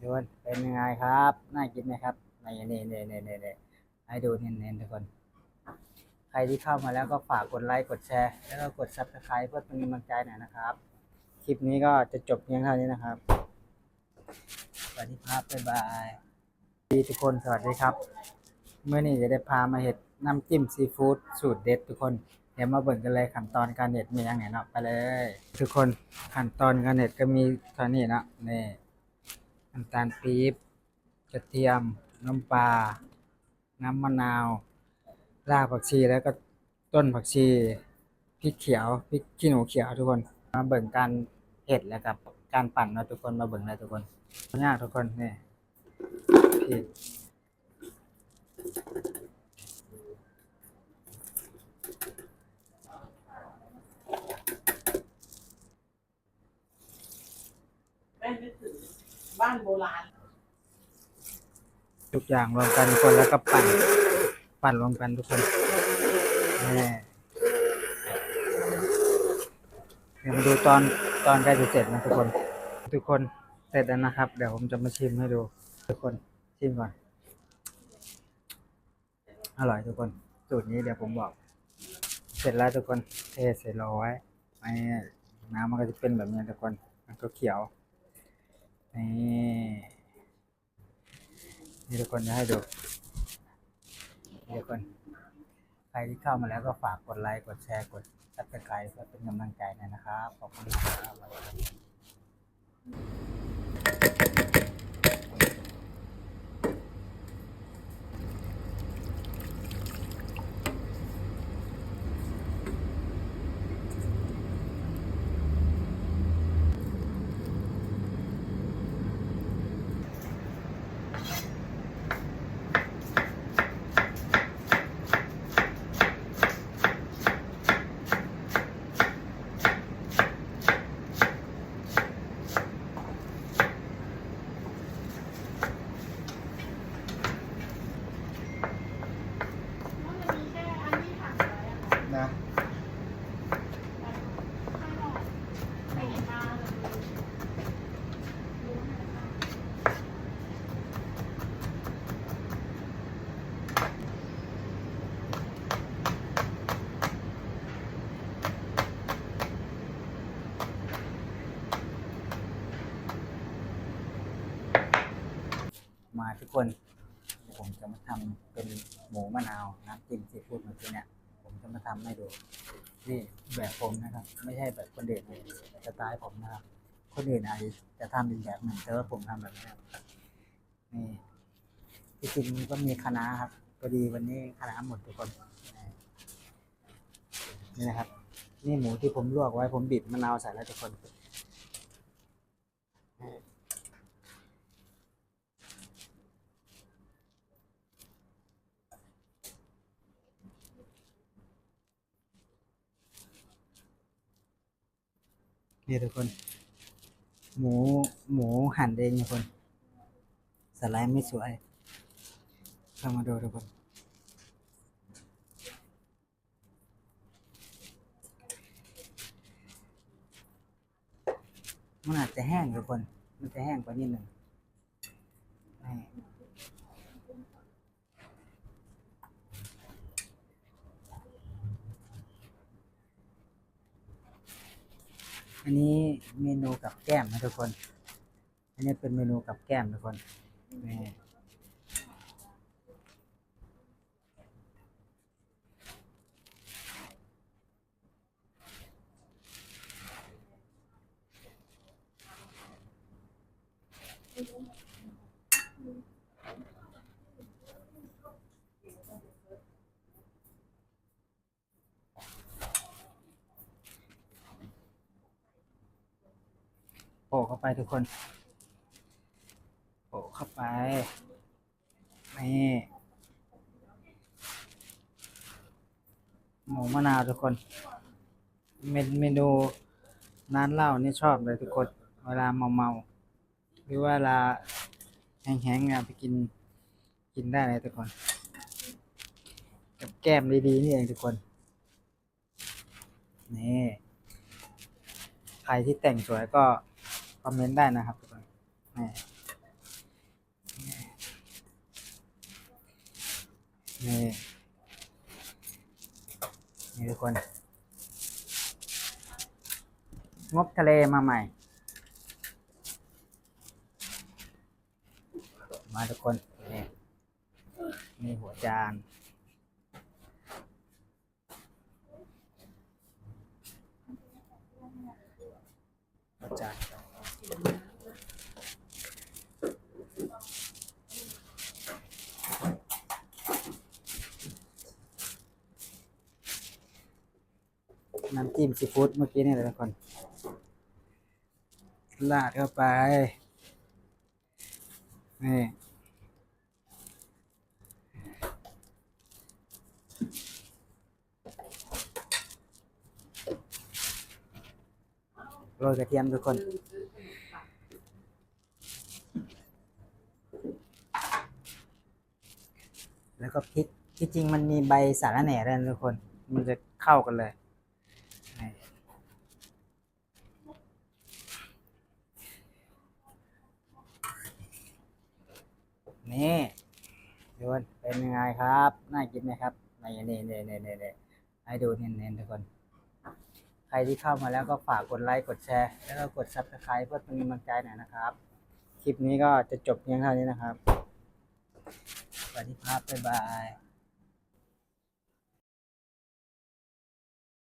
ทุกคนเป็นยังไงครับ น่ากินไหมครับนี่นี่นี่นี่นี่นี่ให้ดูเน้นๆทุกคน ใครที่เข้ามาแล้วก็ฝากกดไลค์กดแชร์ แล้วก็กด subscribe เพื่อเป็นกำลังใจหน่อยนะครับ คลิปนี้ก็จะจบเพียงเท่านี้นะครับสวัสดีครับบ๊ายบายดีทุกคนสวัสดีครับ เมื่อนี้จะได้พามาเห็ดน้ำจิ้มซีฟู้ดสูตรเด็ดทุกคนเดี๋ยวมาเบิ่งกันเลยขั้นตอนการเห็ดมีอย่างไหนเนาะไปเลย ทุกคนขั้นตอนการเห็ดก็มีเท่านี้เนาะนี่ น้ำตาลปี๊บกระเทียม น้ำปลา น้ำมะนาว รากผักชีแล้วก็ต้นผักชีพริกเขียวพริกขี้หนูเขียวทุกคน มาเบิ่งการเห็ดแล้วกับการปั่นนาะทุกคนมาเบิ่งเลยทุกคนยากทุกคนนี่พริก แม่นึกถึงบ้านโบราณ ทุกอย่างรวมกันทุกคนแล้วก็ปั่น ปั่นรวมกันทุกคนนี่เดี๋ยวมาดูตอนตอนใกล้จะเสร็จนะทุกคน ทุกคนเสร็จแล้วนะครับ เดี๋ยวผมจะมาชิมให้ดู ทุกคนชิมก่อน อร่อยทุกคนสูตรนี้เดี๋ยวผมบอก เสร็จแล้วทุกคนเทใส่รอไว้ไอ้น้ำมันก็จะเป็นแบบนี้ทุกคน มันก็เขียว นี่นี่ทุกคนจะให้ดูนี่ทุกคน ใครที่เข้ามาแล้วก็ฝากกดไลค์กดแชร์กดซับสไครต์เพื่อเป็นกำลังใจหน่อยนะครับ ขอบคุณครับ มาทุกคน ผมจะมาทำเป็นหมูมะนาวน้ำจิ้มซีฟู้ดเมื่อกี้เนี่ย ผมจะมาทำให้ดูนี่แบบผมนะครับ ไม่ใช่แบบคนอื่นเลยสไตล์ผมนะครับ คนอื่นอาจจะทำอีกแบบหนึ่งแต่ว่าผมทำแบบนี้นี่ที่จริงมันก็มีคณะครับพอดีวันนี้คณะหมดทุกคนนี่นะครับ นี่หมูที่ผมลวกไว้ผมบีบมะนาวใส่แล้วทุกคน นี่ทุกคน หมูหมูหั่นเองทุกคน สไลด์ไม่สวยเข้ามาดูทุกคน มันอาจจะแห้งทุกคน มันจะแห้งกว่านิดหนึ่ง อันนี้เมนูกับแก้มนะทุกคน อันนี้เป็นเมนูกับแก้มทุกคนนี่ เข้าไปทุกคนโปะเข้าไปนี่หมูมะนาวทุกคน เมนเมนูร้านเหล้านี่ชอบเลยทุกคน เวลาเมาเมาหรือว่าเวลาแห้งๆเนี่ยไปกินกินได้เลยทุกคน กับแก้มดีๆนี่เองทุกคน นี่ ใครที่แต่งสวยก็ คอมเมนต์ได้นะครับทุกคนนี่นี่ทุกคน งบทะเลมาใหม่ มาทุกคน นี่หัวจาน น้ำจิ้มซีฟู้ดเมื่อกี้นี่เลยทุกคนลาดเข้าไป นี่โรยกระเทียมทุกคนแล้วก็พริกที่จริงมันมีใบสาระแหน่ด้วยทุกคน มันจะเข้ากันเลย นี่ นี่ดูนเป็นยังไงครับ น่ากินไหมครับนี่นี่นี่นี่นี่นี่ให้ดูเน้นๆทุกคน ใครที่เข้ามาแล้วก็ฝากกดไลค์กดแชร์ แล้วก็กด s u b สไครต์เพื่อเป็นกำลังใจหน่อยนะครับ คลิปนี้ก็จะจบเพียงเท่านี้นะครับสวัสดีครับบ๊ายบาย